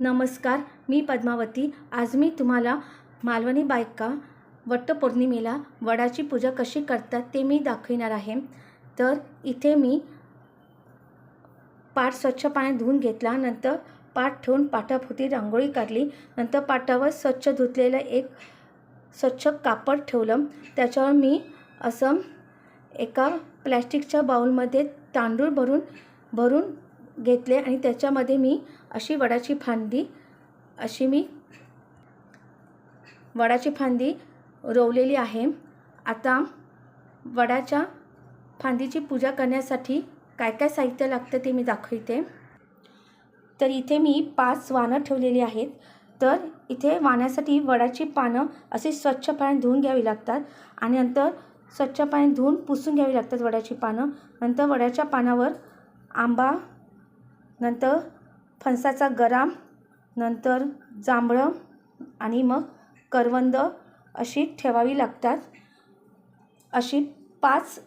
नमस्कार मी पद्मावती. आज मी तुम्हाला मालवणी बायका वटपौर्णिमेला वडाची पूजा कशी करतात ते मी दाखविणार आहे. तर इथे मी पाठ स्वच्छ पाण्यात धुवून घेतला नंतर पाठ ठेवून पाठाभोवती रांगोळी काढली नंतर पाटावर स्वच्छ धुतलेलं एक स्वच्छ कापड ठेवलं. त्याच्यावर मी असं एका प्लॅस्टिकच्या बाऊलमध्ये तांदूळ भरून भरून घेतले आणि त्याच्यामध्ये मी अशी वडाची फांदी अशी मी वडाची फांदी रोवलेली आहे. आता वडाच्या फांदीची पूजा करण्यासाठी काय काय साहित्य लागतं ते मी दाखवते. तर इथे मी पाच वानं ठेवलेली आहेत. तर इथे वाण्यासाठी वडाची पानं असे स्वच्छ पाण्यात धुवून घ्यावी लागतात आणि नंतर स्वच्छ पाण्यात धुवून पुसून घ्यावी लागतात वडाची पानं. नंतर वडाच्या पानावर आंबा नंतर फणसाचा गरा नंतर जांभळं आणि मग करवंद अशी ठेवावी लागतात. अशी पाच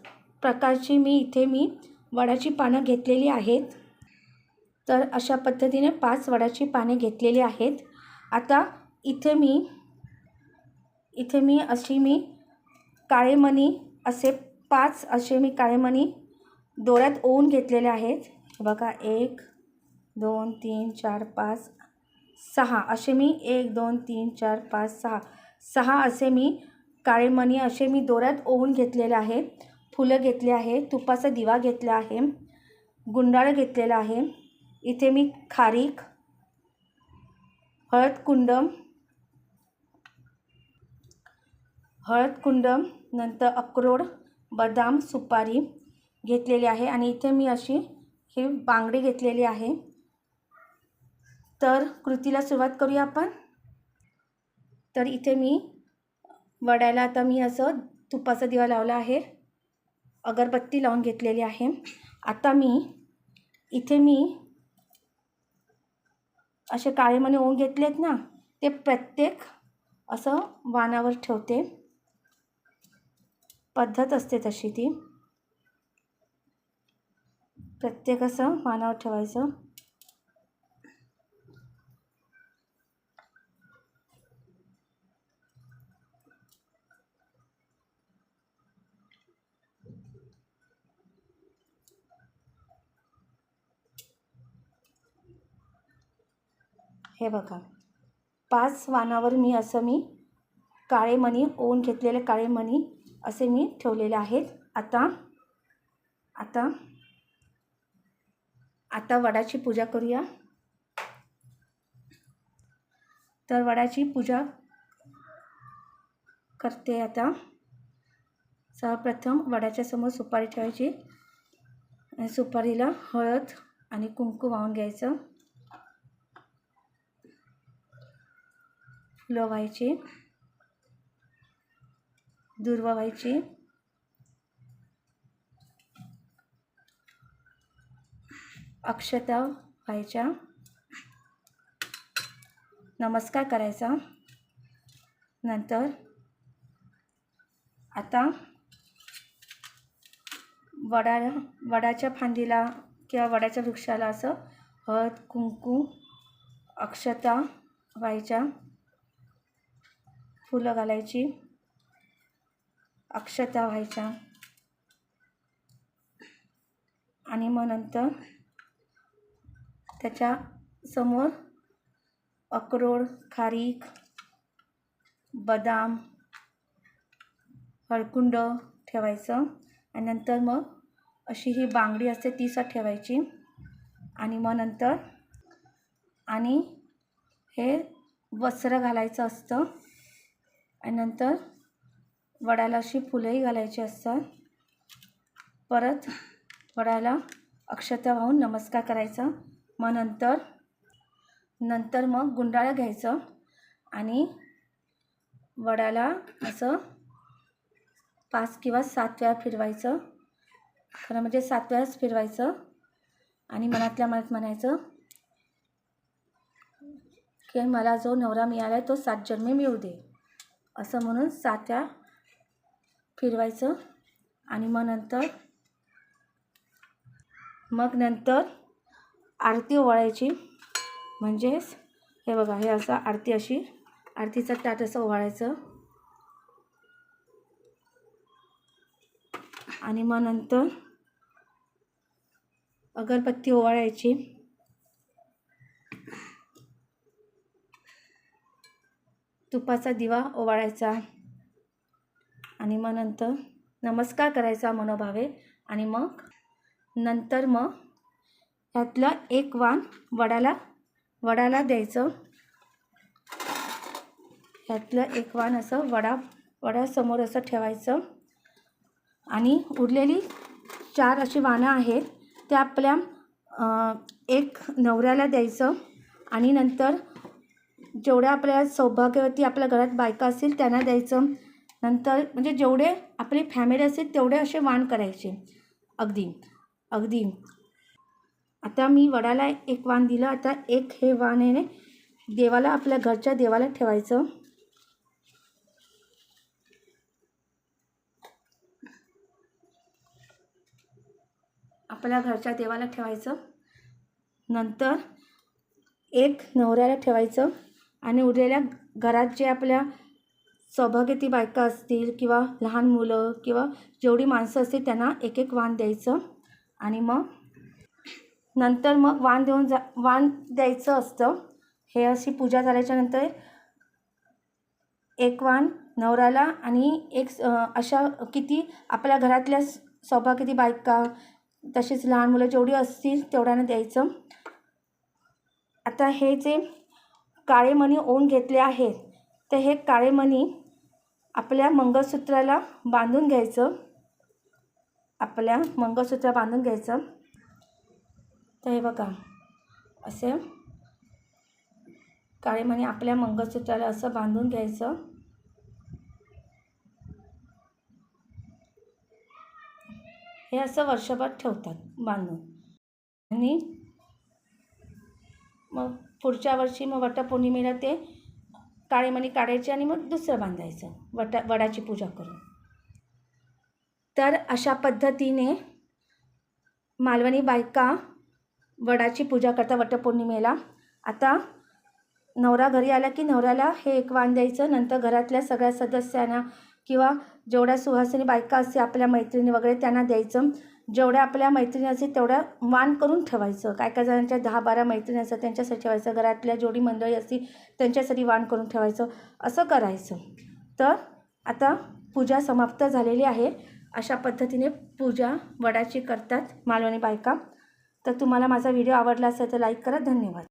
प्रकारची मी इथे मी वडाची पानं घेतलेली आहेत. तर अशा पद्धतीने पाच वडाची पाने घेतलेली आहेत. आता इथे मी इथे मी अशी मी काळेमणी असे पाच असे मी काळेमणी दोऱ्यात ओवून घेतलेले आहेत. बघा एक दोन तीन चार पाच सहा. असे मी एक दोन तीन चार पाच सहा. सहा असे मी काळेमणी असे मी दोऱ्यात ओवून घेतलेले आहे. फुलं घेतले आहे. तुपाचा दिवा घेतला आहे. गुंडाळ घेतलेला आहे. इथे मी खारीक हळद कुंडम हळद कुंडम नंतर अक्रोड बदाम सुपारी घेतलेली आहे. आणि इथे मी अशी ही बांगडी घेतलेली आहे. तर कृतीला सुरुवात करूया आपण. तर इथे मी वड्याला आता मी असं तुपाचा दिवा लावला आहे. अगरबत्ती लावून घेतलेली आहे. आता मी इथे मी असे काळे मणी ओवून घेतलेत ना ते प्रत्येक असं वानावर ठेवते. पद्धत असते तशी ती. प्रत्येक असं वानावर ठेवायचं. हे बघा. पाच वानावर मी असं मी काळे मणी ओवून घेतलेले काळे मणी असे मी ठेवलेले आहेत. आता आता आता वडाची पूजा करूया. तर वडाची पूजा करते आता. सर्वप्रथम वडाच्या समोर सुपारी ठेवायची. सुपारीला हळद आणि कुंकू वाहून घ्यायचं. फुलं व्हायचे दुर्वा व्हायचे अक्षता व्हायच्या नमस्कार करायचा नंतर आता वडा वडाच्या फांदीला किंवा वडाच्या वृक्षाला असं हळद कुंकू अक्षता व्हायच्या फुलं घालायची. अक्षता व्हायच्या. आणि मग नंतर त्याच्यासमोर अक्रोड खारीक बदाम हळकुंड ठेवायचं. आणि नंतर मग अशी ही बांगडी असते तीसा ठेवायची. आणि मग नंतर आणि हे वस्त्र घालायचं असतं. आणि नंतर वडाला अशी फुलंही घालायची असतात. परत वडाला अक्षता वाहून नमस्कार करायचा. मग नंतर नंतर मग गुंडाळं घ्यायचं आणि वडाला असं पाच किंवा सात वेळा फिरवायचं. खरं म्हणजे सात वेळाच फिरवायचं आणि मनातल्या मनात म्हणायचं की मला जो नवरा मिळाला आहे तो सात जन्मे मिळू दे. असं म्हणून सात्या फिरवायचं आणि मग नंतर मग नंतर आरती ओवाळायची. म्हणजेच हे बघा हे असं आरती अशी आरतीचं ताट असं ओवाळायचं. आणि मग नंतर अगरबत्ती ओवाळायची. तुपाचा दिवा ओवाळायचा. आणि मग नंतर नमस्कार करायचा मनोभावे. आणि मग नंतर मग ह्यातलं एक वाण वडाला वडाला द्यायचं. ह्यातलं एक वाण असं वडा वडासमोर असं ठेवायचं. आणि उरलेली चार अशी वाणं आहेत त्या आपल्या एक नवऱ्याला द्यायचं. आणि नंतर जेवढ्या आपल्या सौभाग्यवती आपल्या घरात बायका असतील त्यांना द्यायचं. नंतर म्हणजे जेवढे आपली फॅमिली असेल तेवढे असे वाण करायचे. अगदी अगदी. आता मी वडाला एक वाण दिलं. आता एक हे वाण आहे देवाला आपल्या घरच्या देवाला ठेवायचं. आपल्या घरच्या देवाला ठेवायचं. नंतर एक नवऱ्याला ठेवायचं. आणि उरलेल्या घरात जे आपल्या सहभागी बायका असतील किंवा लहान मुलं किंवा जेवढी माणसं असतील त्यांना एक एक वाण द्यायचं. आणि मग नंतर मग वाण देऊन जा वाण द्यायचं असतं. हे अशी पूजा झाल्याच्यानंतर एक वाण नवऱ्याला आणि एक अशा किती आपल्या घरातल्या सौभाग्यती बायका तसेच लहान मुलं जेवढी असतील तेवढ्यांना द्यायचं. आता हे जे काळे मणी ओवून घेतले आहेत. तर हे काळे मणी आपल्या मंगळसूत्राला बांधून घ्यायचं. आपल्या मंगळसूत्र बांधून घ्यायचं. तर हे बघा असे काळे मणी आपल्या मंगळसूत्राला असं बांधून घ्यायचं. हे असं वर्षभर ठेवतात बांधून. आणि मग पुढच्या वर्षी मग वटपौर्णिमेला ते काळेमणी काढायचे आणि मग दुसरं बांधायचं वटा वडाची पूजा करून. तर अशा पद्धतीने मालवणी बायका वडाची पूजा करतात वटपौर्णिमेला आता नवरा घरी आला की नवऱ्याला हे एक वाण द्यायचं नंतर घरातल्या सगळ्या सदस्यांना किंवा जेवढ्या सुहासिनी बायका असते आपल्या मैत्रिणी वगैरे त्यांना द्यायचं. जेवढ्या आपल्या मैत्रिणी असतील तेवढ्या मान करून ठेवायचं. काय काय जणांच्या दहा बारा मैत्रिणी असतात त्यांच्यासाठी ठेवायचं. घरातल्या जोडी मंडळी असतील त्यांच्यासाठी वाण करून ठेवायचं. असं करायचं. तर आता पूजा समाप्त झालेली आहे. अशा पद्धतीने पूजा वडाची करतात मालवणी बायका. तर तुम्हाला माझा व्हिडिओ आवडला असेल तर लाईक करा. धन्यवाद.